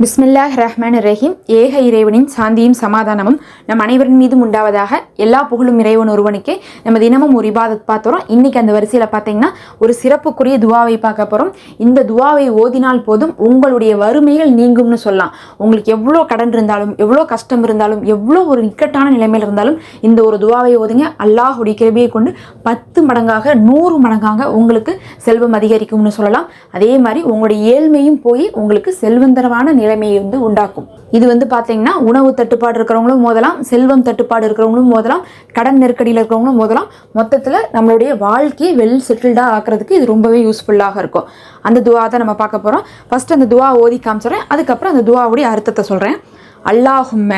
பிஸ்மில்லாஹ் ரஹ்மான் ரஹீம். ஏக இறைவனின் சாந்தியும் சமாதானமும் நம் அனைவரின் மீதும் உண்டாவதாக எல்லா புகழும் இறைவன் ஒருவனுக்கே நம்ம தினமும் ஒரு இபாதத் பார்த்தோம் இன்னைக்கு அந்த வரிசையில் பார்த்தீங்கன்னா ஒரு சிறப்புக்குரிய துவாவை பார்க்க போகிறோம் இந்த துவாவை ஓதினால் போதும் உங்களுடைய வறுமைகள் நீங்கும்னு சொல்லலாம். உங்களுக்கு எவ்வளோ கடன் இருந்தாலும் எவ்வளோ கஷ்டம் இருந்தாலும் எவ்வளோ ஒரு இக்கட்டான நிலைமையில் இருந்தாலும் இந்த ஒரு துவாவை ஓதுங்க. அல்லாஹுடைய கிருபியை கொண்டு பத்து மடங்காக நூறு மடங்காக உங்களுக்கு செல்வம் அதிகரிக்கும்னு சொல்லலாம். அதே மாதிரி உங்களுடைய ஏழ்மையும் போய் உங்களுக்கு செல்வந்தரமான நிலைமையை வந்து உண்டாக்கும். இது வந்து பார்த்தீங்கன்னா உணவு தட்டுப்பாடு இருக்கிறவங்களும் மோதலாம் செல்வம் தட்டுப்பாடு இருக்கிறவங்களும் மோதலாம் கடன் நெருக்கடியில் இருக்கிறவங்களும் மோதலாம். மொத்தத்தில் நம்மளுடைய வாழ்க்கையை வெல் செட்டில்டாக ஆக்குறதுக்கு இது ரொம்பவே யூஸ்ஃபுல்லாக இருக்கும். அந்த துவா தான் நம்ம பார்க்க போகிறோம் ஃபர்ஸ்ட் அந்த துவா ஓதி காமிச்சுறேன் அதுக்கப்புறம் அந்த துவாவுடைய அர்த்தத்தை சொல்கிறேன் அல்லாஹும்ம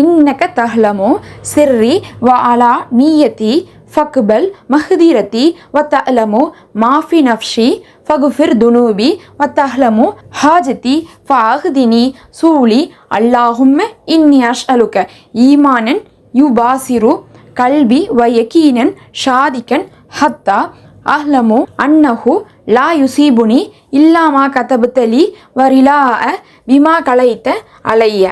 இன்னக்க தஹ்லமோ சிர்ரி வ அலா நீயத்தி ஃபக்பல் மஹ்தீரத்தி வ தலமோ மாஃபி நஃப்ஷி ஃபகுஃபிர் துனூபி வத்தஹ்லமு ஹாஜதி ஃபாஹ்தினி சூலி அல்லாஹும்ம இன்னி அஷ்அலுக்க ஈமானன் யுபாசிரு கல்வி வயக்கீனன் ஷாதிக்கன் ஹத்தா அஹ்லமு அன்னஹு லா யுசீபுனி இல்லாமா கதபுத்தலி வரிலா விமா கலைத்த அலைய.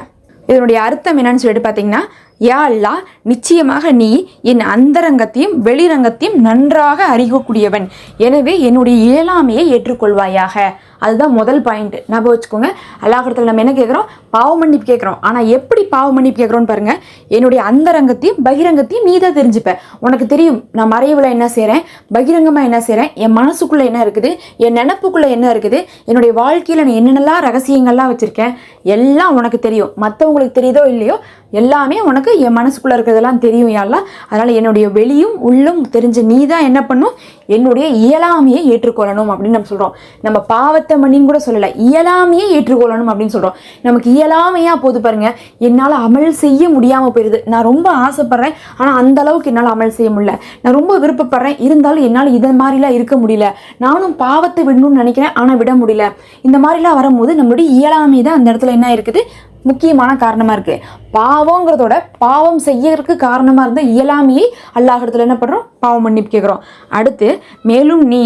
இதனுடைய அர்த்தம் என்னன்னு சொல்லிட்டு பார்த்தீங்கன்னா யா அல்லா நிச்சயமாக நீ என் அந்தரங்கத்தையும் வெளிரங்கத்தையும் நன்றாக அறிகக்கூடியவன் எனவே என்னுடைய இயலாமையை ஏற்றுக்கொள்வாயாக. அதுதான் முதல் பாயிண்ட் ஞாபகம் வச்சுக்கோங்க. அல்லாஹிடத்தில் நம்ம என்ன கேட்குறோம் பாவ மன்னிப்பு கேட்குறோம் ஆனால் எப்படி பாவ மன்னிப்பு கேட்குறோன்னு பாருங்கள் என்னுடைய அந்தரங்கத்தையும் பகிரங்கத்தையும் நீ தான் தெரிஞ்சுப்பேன் உனக்கு தெரியும் நான் மறைவில் என்ன செய்கிறேன் பகிரங்கமாக என்ன செய்கிறேன் என் மனசுக்குள்ளே என்ன இருக்குது? என் நினப்புக்குள்ளே என்ன இருக்குது? என்னுடைய வாழ்க்கையில் நான் என்னென்னலாம் ரகசியங்கள்லாம் வச்சுருக்கேன்? எல்லாம் உனக்கு தெரியும். மற்றவங்களுக்கு தெரியுதோ இல்லையோ எல்லாமே உனக்கு என் மனசுக்குள்ளே இருக்கிறதெல்லாம் தெரியும் யாரெல்லாம் அதனால் என்னுடைய வெளியும் உள்ளும் தெரிஞ்ச நீ தான் என்ன பண்ணும்? என்னுடைய இயலாமையை ஏற்றுக்கொள்ளணும் அப்படின்னு நம்ம சொல்கிறோம் நம்ம பாவத்தை மணின்னு கூட சொல்லலை. இயலாமையை ஏற்றுக்கொள்ளணும் அப்படின்னு சொல்கிறோம் நமக்கு இயலாமையாக போது பாருங்க. என்னால் அமல் செய்ய முடியாமல் போயிடுது நான் ரொம்ப ஆசைப்பட்றேன். ஆனால் அந்த அளவுக்கு என்னால் அமல் செய்ய முடியல. நான் ரொம்ப விருப்பப்படுறேன். இருந்தாலும் என்னால் இதை மாதிரிலாம் இருக்க முடியல. நானும் பாவத்தை விடணும்னு நினைக்கிறேன். ஆனால் விட முடியல. இந்த மாதிரிலாம் வரும்போது நம்மளுடைய இயலாமை தான் அந்த இடத்துல என்ன இருக்குது முக்கியமான காரணமாக இருக்குது பாவங்கிறதோட பாவம் செய்யறதுக்கு காரணமாக இருந்த இயலாமையை அல்லாஹிடத்தில் என்ன பண்ணுறோம் பாவம் மன்னிப்பு கேட்குறோம். அடுத்து மேலும் நீ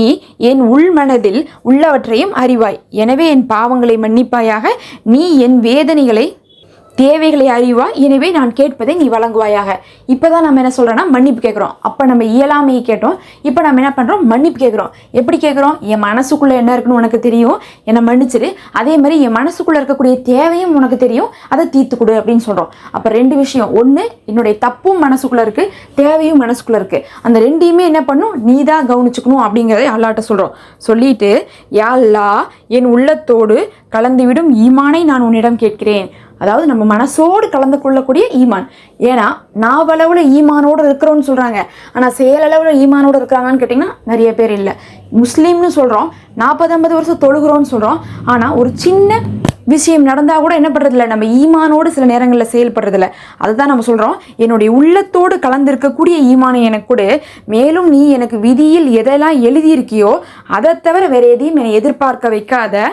என் உள்மனதில் உள்ளவற்றையும் அறிவாய். எனவே என் பாவங்களை மன்னிப்பாயாக நீ என் வேதனைகளை தேவைகளை அறிவாய் எனவே நான் கேட்பதை நீ வழங்குவாயாக. இப்போ தான் நம்ம என்ன சொல்கிறோன்னா மன்னிப்பு கேட்குறோம். அப்போ நம்ம இயலாமையை கேட்டோம். இப்போ நம்ம என்ன பண்ணுறோம் மன்னிப்பு கேட்குறோம். எப்படி கேட்குறோம்? என் மனசுக்குள்ளே என்ன இருக்குன்னு உனக்கு தெரியும்? என்னை மன்னிச்சிரு. அதே மாதிரி என் மனசுக்குள்ளே இருக்கக்கூடிய தேவையும் உனக்கு தெரியும். அதை தீர்த்து கொடு அப்படின்னு சொல்கிறோம் அப்போ ரெண்டு விஷயம். ஒன்று என்னுடைய தப்பும் மனசுக்குள்ளே இருக்குது தேவையும் மனசுக்குள்ளே இருக்குது அந்த ரெண்டையுமே என்ன பண்ணும்? நீ தான் கவனிச்சுக்கணும் அப்படிங்கிறத அல்லாட்ட சொல்கிறோம் சொல்லிட்டு யா என் உள்ளத்தோடு கலந்துவிடும் ஈமானை நான் உன்னிடம் கேட்கிறேன். அதாவது நம்ம மனசோடு கலந்து கொள்ளக்கூடிய ஈமான். ஏன்னா நாவளவில் ஈமானோடு இருக்கிறோன்னு சொல்கிறாங்க ஆனால் செயலளவில் ஈமானோடு இருக்கிறாங்கன்னு கேட்டிங்கன்னா நிறைய பேர் இல்லை. முஸ்லீம்னு சொல்கிறோம் நாற்பது ஐம்பது வருஷம் தொழுகிறோன்னு சொல்கிறோம் ஆனால் ஒரு சின்ன விஷயம் நடந்தால் கூட என்ன பண்ணுறதில்ல நம்ம ஈமானோடு சில நேரங்களில் செயல்படுறதில்ல. அதுதான் நம்ம சொல்கிறோம் என்னுடைய உள்ளத்தோடு கலந்திருக்கக்கூடிய ஈமானை எனக்கு கொடு. மேலும் நீ எனக்கு விதியில் எதெல்லாம் எழுதியிருக்கியோ அதை தவிர வேறு எதையும் என்னை எதிர்பார்க்க வைக்காத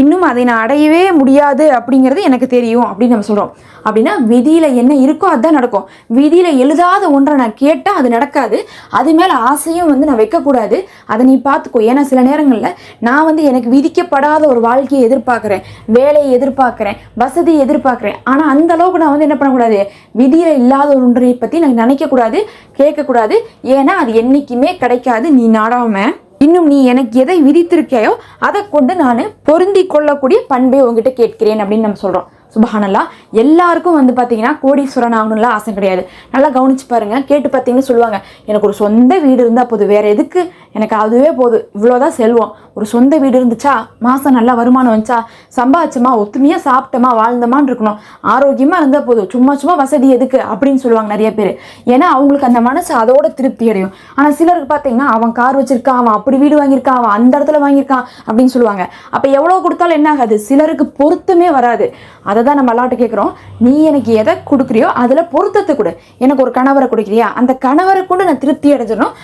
இன்னும் அதை நான் அடையவே முடியாது அப்படிங்கிறது எனக்கு தெரியும் அப்படின்னு நம்ம சொல்கிறோம் அப்படின்னா விதியில் என்ன இருக்கோ அதுதான் நடக்கும். விதியில் எழுதாத ஒன்றை நான் கேட்டால் அது நடக்காது. அது மேலே ஆசையும் வந்து நான் வைக்கக்கூடாது. அதை நீ பார்த்துக்கோ. ஏன்னா சில நேரங்களில் நான் வந்து எனக்கு விதிக்கப்படாத ஒரு வாழ்க்கையை எதிர்பார்க்குறேன். வேலையை எதிர்பார்க்குறேன். வசதியை எதிர்பார்க்குறேன். ஆனால் அந்த அளவுக்கு நான் வந்து என்ன பண்ணக்கூடாது? விதியில் இல்லாத ஒன்றை பற்றி நான் நினைக்கக்கூடாது கேட்கக்கூடாது. ஏன்னா அது என்றைக்குமே கிடைக்காது. நீ நாடாமல் இன்னும் நீ எனக்கு எதை விதித்திருக்கையோ அதை கொண்டு நான் பொருந்தி கொள்ளக்கூடிய பண்பை உங்ககிட்ட கேட்கிறேன் அப்படின்னு நம்ம சொல்கிறோம் சுபஹானல்லா எல்லாருக்கும் வந்து பார்த்தீங்கன்னா கோடீஸ்வரன் ஆகணும்லாம் ஆசை கிடையாது. நல்லா கவனிச்சு பாருங்கள் கேட்டு பார்த்தீங்கன்னு சொல்லுவாங்க. எனக்கு ஒரு சொந்த வீடு இருந்தால் போது வேறு எதுக்கு எனக்கு அதுவே போதும் இவ்வளோதான் செல்வம். ஒரு சொந்த வீடு இருந்துச்சா மாதம் நல்லா வருமானம் வந்துச்சா சம்பாதிச்சோமா ஒத்துமையாக சாப்பிட்டோமா வாழ்ந்தோமான்னு இருக்கணும். ஆரோக்கியமாக இருந்தால் போதும். சும்மா சும்மா வசதி எதுக்கு அப்படின்னு சொல்லுவாங்க நிறைய பேர். ஏன்னா அவங்களுக்கு அந்த மனசு அதோட திருப்தி அடையும். ஆனால் சிலருக்கு பார்த்தீங்கன்னா அவன் கார் வச்சிருக்கான் அவன் அப்படி வீடு வாங்கியிருக்கான் அவன் அந்த இடத்துல வாங்கியிருக்கான் அப்படின்னு சொல்லுவாங்க. அப்போ எவ்வளோ கொடுத்தாலும் என்ன ஆகாது? சிலருக்கு பொருத்தமே வராது. அதை தான் நம்ம எல்லாட்டு கேட்குறோம் நீ எனக்கு எதை கொடுக்குறியோ அதில் பொருத்தத்தை கொடு. எனக்கு ஒரு கணவரை கொடுக்குறியா? அந்த கணவரை கொண்டு நான் திருப்தி அடைஞ்சிடணும்.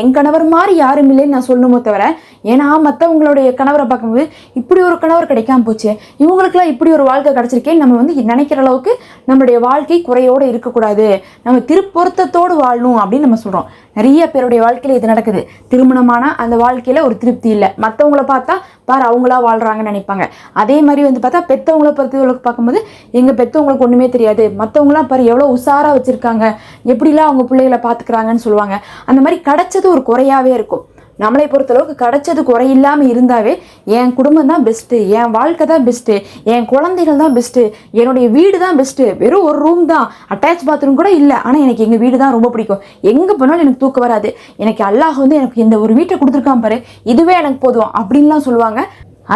என் கணவர் மாதிரி யாரும் இல்லைன்னு நான் சொல்லணுமோ தவிர ஏன்னா மற்றவங்களுடைய கணவரை பார்க்கும்போது இப்படி ஒரு கணவர் கிடைக்காம போச்சு. இவங்களுக்குலாம் இப்படி ஒரு வாழ்க்கை கிடைச்சிருக்கே நம்ம வந்து நினைக்கிற அளவுக்கு நம்மளுடைய வாழ்க்கை குறையோடு இருக்கக்கூடாது. நம்ம திருப்பொருத்தத்தோடு வாழணும் அப்படின்னு நம்ம சொல்கிறோம் நிறைய பேருடைய வாழ்க்கையில் இது நடக்குது. திருமணமான அந்த வாழ்க்கையில் ஒரு திருப்தி இல்லை. மற்றவங்கள பார்த்தா பார் அவங்களா வாழ்கிறாங்கன்னு நினைப்பாங்க. அதே மாதிரி வந்து பார்த்தா பெற்றவங்கள பொறுத்தவங்களுக்கு பார்க்கும்போது எங்கள் பெற்றவங்களுக்கு ஒன்றுமே தெரியாது. மற்றவங்களாம் பார் எவ்வளோ உஷாராக வச்சுருக்காங்க. எப்படிலாம் அவங்க பிள்ளைகளை பார்த்துக்கிறாங்கன்னு சொல்லுவாங்க. அந்த மாதிரி கிடைச்சது ஒரு குறையாகவே இருக்கும். நம்மளை பொறுத்தளவுக்கு கிடைச்சது குறையில்லாமல் இருந்தாவே என் குடும்பம் தான் பெஸ்ட்டு என் வாழ்க்கை தான் பெஸ்ட்டு என் குழந்தைகள் தான் பெஸ்ட்டு என்னுடைய வீடு தான் பெஸ்ட்டு வெறும் ஒரு ரூம் தான். அட்டாச் பாத்ரூம் கூட இல்லை. ஆனால் எனக்கு எங்கள் வீடு தான் ரொம்ப பிடிக்கும். எங்கே போனாலும் எனக்கு தூக்கம் வராது. எனக்கு அல்லாஹ் வந்து எனக்கு இந்த ஒரு வீட்டை கொடுத்துருக்கான் பாரு இதுவே எனக்கு போதும் அப்படின்லாம் சொல்லுவாங்க.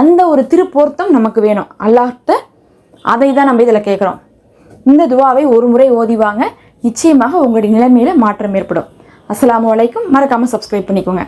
அந்த ஒரு திருப்பொருத்தம் நமக்கு வேணும். அல்லாஹ்ட்ட அதை தான் நம்ம இதில் கேட்குறோம். இந்த துவாவை ஒரு முறை ஓதிவாங்க நிச்சயமாக உங்களுடைய நிலைமையில் மாற்றம் ஏற்படும். அஸ்லாம் வலைக்கும் மறக்காமல் சப்ஸ்கிரைப் பண்ணிக்கோங்க.